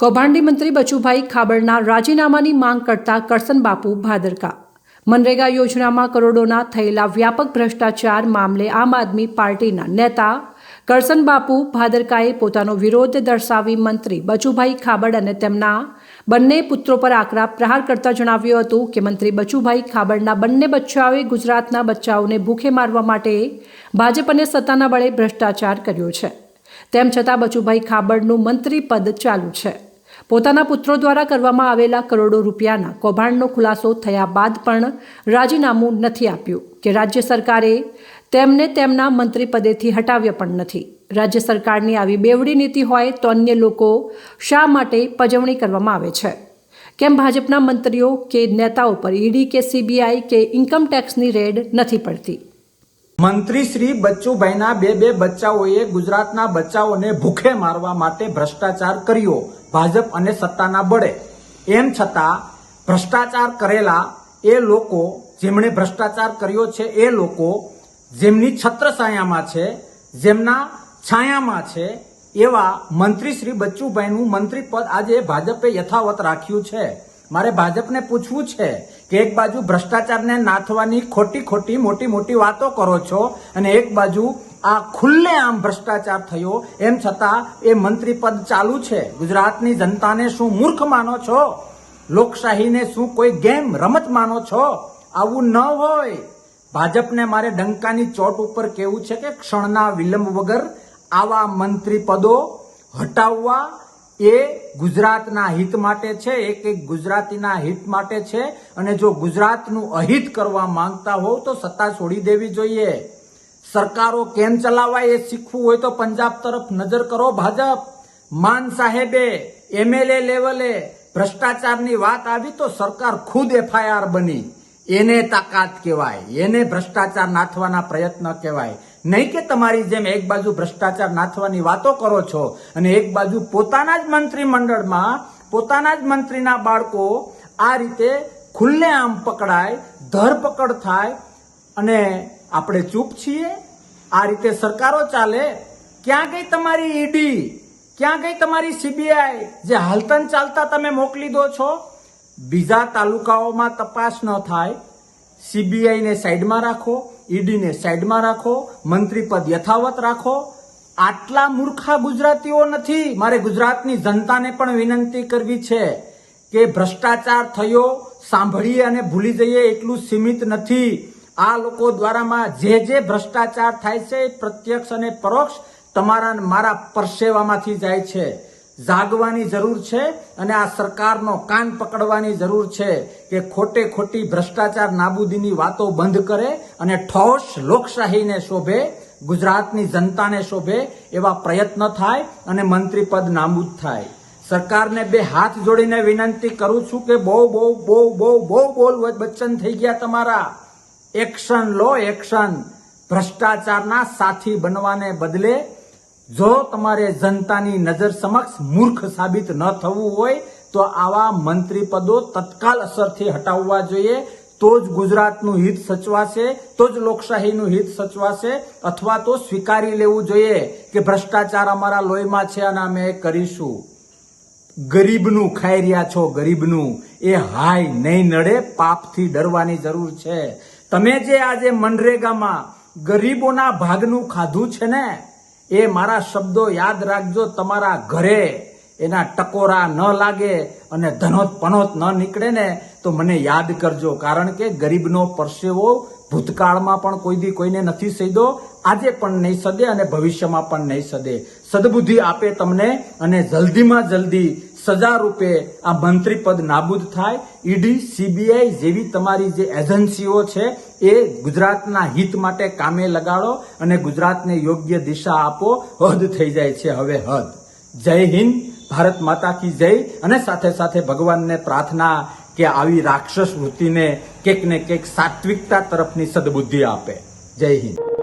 કૌભાંડી મંત્રી બચુભાઈ ખાબડના રાજીનામાની માંગ કરતા કરસન બાપુ ભાદરકા. મનરેગા યોજનામાં કરોડોના થયેલા વ્યાપક ભ્રષ્ટાચાર મામલે આમ આદમી પાર્ટીના નેતા કરસન બાપુ ભાદરકાએ પોતાનો વિરોધ દર્શાવી મંત્રી બચુભાઈ ખાબડ અને તેમના બંને પુત્રો પર આકરા પ્રહાર કરતા જણાવ્યું હતું કે મંત્રી બચુભાઈ ખાબડના બંને બચ્ચાઓએ ગુજરાતના બચ્ચાઓને ભૂખે મારવા માટે ભાજપ અને સત્તાના બળે ભ્રષ્ટાચાર કર્યો છે. તેમ છતાં બચુભાઈ ખાબડનું મંત્રી પદ ચાલુ છે. પોતાના પુત્રો દ્વારા કરવામાં આવેલા કરોડો રૂપિયાના કૌભાંડનો ખુલાસો થયા બાદ પણ રાજીનામું નથી આપ્યું, કે રાજ્ય સરકારે તેમને તેમના મંત્રીપદેથી હટાવ્યા પણ નથી. રાજ્ય સરકારની આવી બેવડી નીતિ હોય તો અન્ય લોકો શા માટે પજવણી કરવામાં આવે છે? કેમ ભાજપના મંત્રીઓ કે નેતાઓ પર ઈડી કે સીબીઆઈ કે ઇન્કમ ટેક્સની રેડ નથી પડતી? મંત્રી શ્રી બચ્ચુભાઈના બે બે બચ્ચાઓએ ગુજરાતના બચ્ચાઓને ભૂખે મારવા માટે ભ્રષ્ટાચાર કર્યો. ભાજપ અને સત્તાના બળે. એમ છતાં, ભ્રષ્ટાચાર કરેલા એ લોકો, જેમણે ભ્રષ્ટાચાર કર્યો છે એ લોકો, જેમની છત્રછાયામાં છે, જેમના છાયામાં છે, એવા મંત્રી શ્રી બચ્ચુભાઈનું મંત્રી પદ આજે ભાજપે યથાવત રાખ્યું છે. મારે ભાજપને પૂછવું છે કે એક બાજુ ભ્રષ્ટાચારને નાથવાની ખોટી ખોટી મોટી મોટી વાતો કરો છો અને એક બાજુ આ ખુલ્લે આમ ભ્રષ્ટાચાર થયો. એમ છતાં એ મંત્રી પદ ચાલુ છે. ગુજરાતની જનતાને શું મૂર્ખ માનો છો? લોકશાહીને શું કોઈ ગેમ રમત માનો છો? આવું ન હોય. ભાજપને મારે ડંકાની ચોટ ઉપર કેવું છે કે ક્ષણના વિલંબ વગર આવા મંત્રી પદો હટાવવા એ ગુજરાતના હિત માટે છે, એક એક ગુજરાતીના હિત માટે છે. અને જો ગુજરાતનું અહિત કરવા માંગતા હોવ તો સત્તા છોડી દેવી જોઈએ. સરકારો કેમ ચલાવાય એ શીખવું હોય તો પંજાબ તરફ નજર કરો. ભાજપ, માન સાહેબે એમએલએ લેવલે ભ્રષ્ટાચારની વાત આવી તો સરકાર ખુદ એફઆઈઆર બની. એને તાકાત કહેવાય, એને ભ્રષ્ટાચાર નાથવાના પ્રયત્ન કહેવાય. નહીં કે તમારી જેમ એક બાજુ ભ્રષ્ટાચાર નાથવાની વાતો કરો છો અને એક બાજુ પોતાના જ મંત્રીમંડળમાં પોતાના જ મંત્રીના બાળકો આ રીતે ખુલ્લે આમ પકડાય, ધરપકડ થાય અને આપણે ચૂપ છીએ. આ રીતે સરકારો ચાલે, ક્યાં ગઈ તમારી ઈડી? ક્યાં ગઈ તમારી સીબીઆઈ? જે હાલતન ચાલતા તમે મોકલી દો છો? બીજા તાલુકાઓમાં તપાસ ન થાય. સીબીઆઈને સાઈડમાં રાખો, ઈડીને સાઈડમાં રાખો, મંત્રી પદ યથાવત રાખો. આટલા મૂર્ખા ગુજરાતીઓ નથી. મારે ગુજરાતની જનતાને પણ વિનંતી કરવી છે કે ભ્રષ્ટાચાર થયો, સાંભળીએ અને ભૂલી જઈએ એટલું સીમિત નથી. આ લોકો દ્વારામાં જે જે ભ્રષ્ટાચાર થાય છે, પ્રત્યક્ષ અને પરોક્ષ, તમારા મારા પરસેવામાંથી જાય છે. જાગવાની જરૂર છે અને આ સરકારનો કાન પકડવાની જરૂર છે કે ખોટે ખોટી ભ્રષ્ટાચાર નાબૂદીની વાતો બંધ કરે અને ઠોસ લોકશાહીને શોભે, ગુજરાતની જનતાને શોભે એવા પ્રયત્ન થાય અને મંત્રી પદ નાબૂદ થાય. સરકારને બે હાથ જોડીને વિનંતી કરું છું કે બહુ બહુ બહુ બહુ બહુ બોલ બચ્ચન થઈ ગયા તમારા. એક્શન લો, એક્શન. ભ્રષ્ટાચારના સાથી બનવાને બદલે જો તમારે જનતાની નજર સમક્ષ મૂર્ખ સાબિત ન થવું હોય, તો આવા મંત્રી પદો તત્કાલ અસરથી હટાવવા જોઈએ. તો જ ગુજરાતનું હિત સચવાશે, તો જ લોકશાહીનું હિત સચવાશે, અથવા તો સ્વીકારી લેવું જોઈએ કે ભ્રષ્ટાચાર અમારા લોહીમાં છે અને અમે કરીશું. ગરીબનું ખાઈ રહ્યા છો ગરીબનું. એ હાય નહીં નડે, પાપથી ડરવાની જરૂર છે. તમે જે આજે મનરેગામાં ગરીબોના ભાગનું ખાધું છે ને, એ મારા શબ્દો યાદ રાખજો તમારા ઘરે. એના ટકોરા ન લાગે અને ધનોત પનોત ન નીકળે ને, તો મને યાદ કરજો. કારણ કે ગરીબનો પરસેવો ભૂતકાળમાં પણ કોઈ દી કોઈને નથી સહીદો આજે પણ નહીં સદે અને ભવિષ્યમાં પણ નહીં સદે. સદબુદ્ધિ આપે તમને અને જલ્દીમાં જલ્દી સજા રૂપે આ મંત્રી પદ નાબૂદ થાય. ઈડી, સીબીઆઈ જેવી તમારી જે એજન્સીઓ છે, એ ગુજરાતના હિત માટે કામે લગાડો અને ગુજરાતને યોગ્ય દિશા આપો. હદ થઈ જાય છે હવે હદ. જય હિન્દ, ભારત માતા કી જય. અને સાથે સાથે ભગવાનને પ્રાર્થના કે આવી રાક્ષસ વૃત્તિને કેક ને કેક સાત્વિકતા તરફની સદબુદ્ધિ આપે. જય હિન્દ.